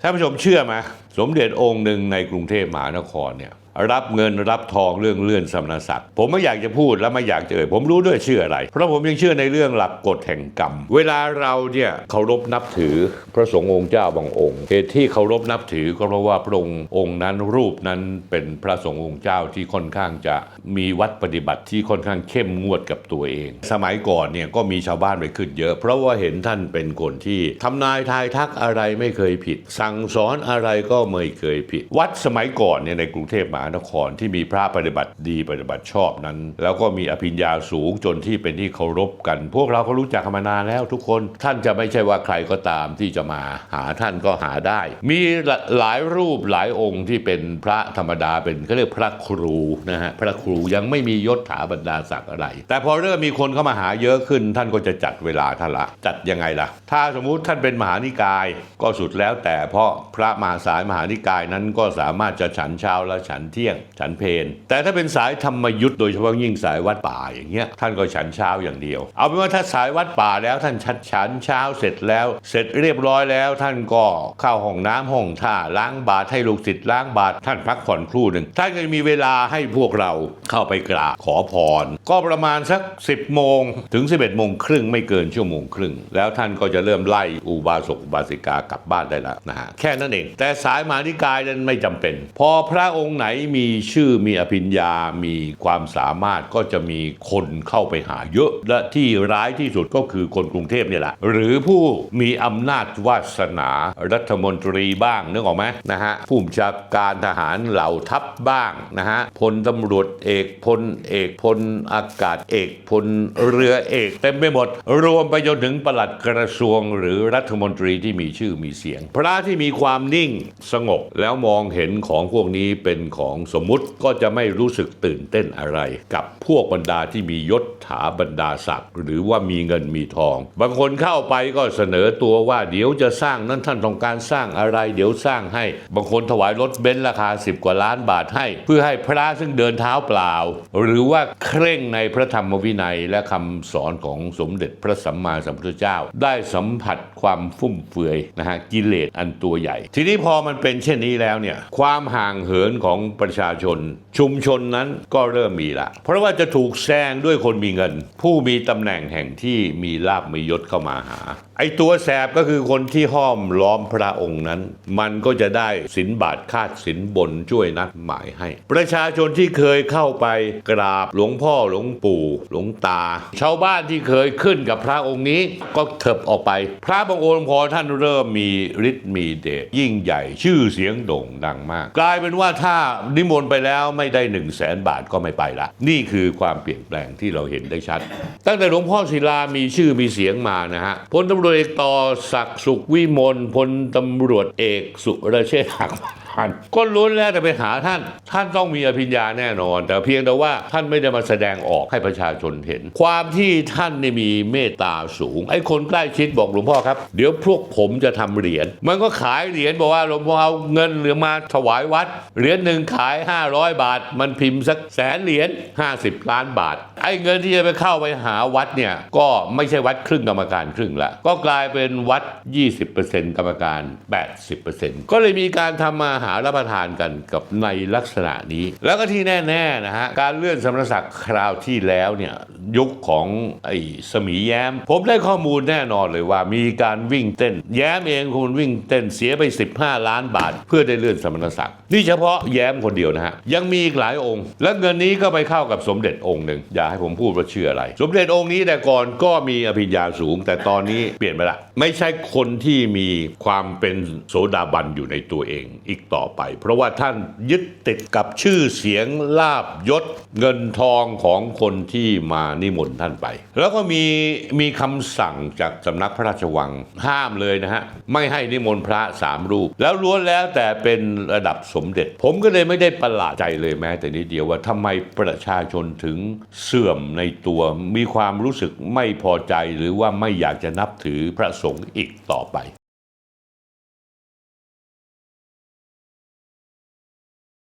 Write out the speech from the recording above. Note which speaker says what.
Speaker 1: ท่านผู้ชมเชื่อไหมสมเด็จองค์หนึ่งในกรุงเทพมหานครเนี่ย รับเงินรับทองเรื่องเลื่อนสมณศักดิ์ผมไม่อยากจะพูดและไม่อยากจะเอ่ยผมรู้ด้วยเชื่ออะไร เพราะผมยังเชื่อในเรื่องหลักกฎแห่งกรรม เวลาเราเนี่ยเคารพนับถือพระสงฆ์องค์เจ้าบางองค์เหตุที่เคารพนับถือก็เพราะว่าพระองค์องค์นั้นรูปนั้นเป็นพระสงฆ์องค์เจ้าที่ค่อนข้างจะมีวัดปฏิบัติที่ค่อนข้างเข้มงวดกับตัวเอง สมัยก่อนเนี่ยก็มีชาวบ้านไปขึ้นเยอะ เพราะว่าเห็นท่านเป็นคนที่ทำนายทายทักอะไรไม่เคยผิด สั่งสอนอะไรก็ไม่เคยผิด วัดสมัยก่อนเนี่ยในกรุงเทพมหานครที่มีพระปฏิบัติดีปฏิบัติชอบนั้น แล้วก็มีอภิญญาสูงจนที่เป็นที่เคารพกัน พวกเราก็รู้จักกันมานานแล้วทุกคนท่านจะไม่ใช่ว่าใครก็ตามที่จะมาหาท่านก็หาได้ มีหลายรูปหลายองค์ที่เป็นพระธรรมดาเป็นเขาเรียกพระครูนะฮะพระครูยังไม่มียศถาบรรดาศักดิ์อะไร แต่พอเริ่มมีคนเข้ามาหาเยอะขึ้น ท่านก็จะจัดเวลาท่านละจัดยังไงล่ะ ถ้าสมมุติท่านเป็นมหานิกาย ก็สุดแล้วแต่เพราะพระมหาสายมหานิกายนั้นก็สามารถจะฉันเช้าและฉันเที่ยง ฉันเพนแต่ถ้าเป็นสายธรรมยุทธ์โดยเฉพาะยิ่งสายวัดป่าอย่างเงี้ยท่านก็ฉันเช้าอย่างเดียว เอาเป็นว่าถ้าสายวัดป่าแล้วท่านฉันฉันเช้าเสร็จแล้ว เสร็จเรียบร้อยแล้วท่านก็เข้าห้องน้ำห้องท่าล้างบาตรให้ลูกศิษย์ล้างบาตรท่านพักผ่อนครู่หนึ่งท่านก็มีเวลาให้พวกเราเข้าไปกราบขอพร ก็ประมาณสัก 10โมงถึง 11โมงครึ่งไม่เกินชั่วโมงครึ่ง แล้วท่านก็จะเริ่มไล่อุบาสกอุบาสิกากลับบ้านได้แล้วนะฮะแค่นั้นเอง แต่สายมานิกายนั้นไม่จำเป็น พอพระองค์ไหนมีชื่อมีอภิญญา มีความสามารถก็จะมีคนเข้าไปหาเยอะ และที่ร้ายที่สุดก็คือคนกรุงเทพเนี่ยแหละ หรือผู้มีอำนาจวาสนารัฐมนตรีบ้างนึกออกไหมนะฮะผู้บัญชาการทหารเหล่าทัพบ้างนะฮะพลตำรวจเอกพลเอกพลอากาศเอกพลเรือเอกเต็มไปหมด รวมไปจนถึงปลัดกระทรวงหรือรัฐมนตรีที่มีชื่อมีเสียง พระที่มีความนิ่งสงบแล้วมองเห็นของพวกนี้เป็นของสมมุติก็จะไม่รู้สึกตื่นเต้นอะไร กับพวกบรรดาที่มียศถาบรรดาศักดิ์หรือว่ามีเงินมีทอง บางคนเข้าไปก็เสนอตัวว่าเดี๋ยวจะสร้างนั้นท่านต้องการสร้างอะไร เดี๋ยวสร้างให้ บางคนถวายรถเบนซ์ราคา 10 กว่าล้านบาทให้ เพื่อให้พระซึ่งเดินเท้าเปล่า หรือว่าเคร่งในพระธรรมวินัยและคำสอนของสมเด็จพระสัมมาสัมพุทธเจ้า ได้สัมผัสความฟุ่มเฟือยนะฮะกิเลสอันตัวใหญ่ ทีนี้พอมันเป็นเช่นนี้แล้วเนี่ยความห่างเหินของประชาชน ชุมชนนั้นก็เริ่มมีละ เพราะว่าจะถูกแซงด้วยคนมีเงิน ผู้มีตำแหน่งแห่งที่มีลาบมียศเข้ามาหา ไอ้ตัวแสบก็คือคนที่ห้อมล้อมพระองค์นั้น มันก็จะได้สินบาทคาดสินบนช่วยนัดหมายให้ ประชาชนที่เคยเข้าไปกราบหลวงพ่อหลวงปู่ หลวงตา ชาวบ้านที่เคยขึ้นกับพระองค์นี้ก็เถิบออกไป พระบางองค์พอท่านเริ่มมีฤทธิ์มีเดชยิ่งใหญ่ชื่อเสียงโด่งดังมาก กลายเป็นว่าถ้านิมนต์ไปแล้วไม่ได้1นึ่งแสนบาทก็ไม่ไปละ นี่คือความเปลี่ยนแปลงที่เราเห็นได้ชัด ตั้งแต่หลวงพ่อศิลามีชื่อมีเสียงมานะฮะพลตำรวจเอกต่อศักดิ์สุขวิมลพลตำรวจเอกสุรเชษฐ์หัก พานก็ล้นแล้วแต่ไปหาท่าน ท่านต้องมีอภิญญาแน่นอน แต่เพียงแต่ว่าท่านไม่ได้มาแสดงออกให้ประชาชนเห็น ความที่ท่านนี่มีเมตตาสูง ไอ้คนใกล้ชิดบอกหลวงพ่อครับ เดี๋ยวพวกผมจะทำเหรียญมันก็ขายเหรียญบอกว่าหลวงพ่อเอาเงินหลือมาถวายวัดเหรียญหนึ่งขาย 500 บาท มันพิมพ์สักแสนเหรียญ50 ล้านบาทไอ้เงินที่จะไปเข้าไปหาวัดเนี่ยก็ไม่ใช่วัดครึ่งกรรมการครึ่งละก็กลายเป็นวัด 20%กรรมการ 80%ก็เลยมีการทำมาหารับประทานกันกับในลักษณะนี้ แล้วก็ที่แน่ๆนะฮะการเลื่อนสมณศักดิ์คราวที่แล้วเนี่ยยุคของไอ้สมีแย้ม ผมได้ข้อมูลแน่นอนเลยว่ามีการวิ่งเต้น แย้มเองคุณวิ่งเต้นเสียไป 15 ล้านบาท เพื่อได้เลื่อนสมณศักดิ์นี่เฉพาะแย้มคนเดียวนะฮะยังมีอีกหลายองค์ และเงินนี้ก็ไปเข้ากับสมเด็จองค์หนึ่งอย่าให้ผมพูดว่าชื่ออะไร สมเด็จองค์นี้แต่ก่อนก็มีอภิญญาสูง แต่ตอนนี้เปลี่ยนไปละไม่ใช่คนที่มีความเป็นโสดาบันอยู่ในตัวเองอีกต่อไป เพราะว่าท่านยึดติดกับชื่อเสียงลาบยศเงินทองของคนที่มานิมนต์ท่านไป แล้วก็มีมีคำสั่งจากสำนักพระราชวังห้ามเลยนะฮะไม่ให้นิมนต์พระสามรูป แล้วล้วนแล้วแต่เป็นระดับสมเด็จ ผมก็เลยไม่ได้ประหลาดใจเลยแม้แต่นิดเดียวว่าทำไมประชาชนถึงเสื่อมในตัวมีความรู้สึกไม่พอใจหรือว่าไม่อยากจะนับถือพระสงฆ์อีกต่อไป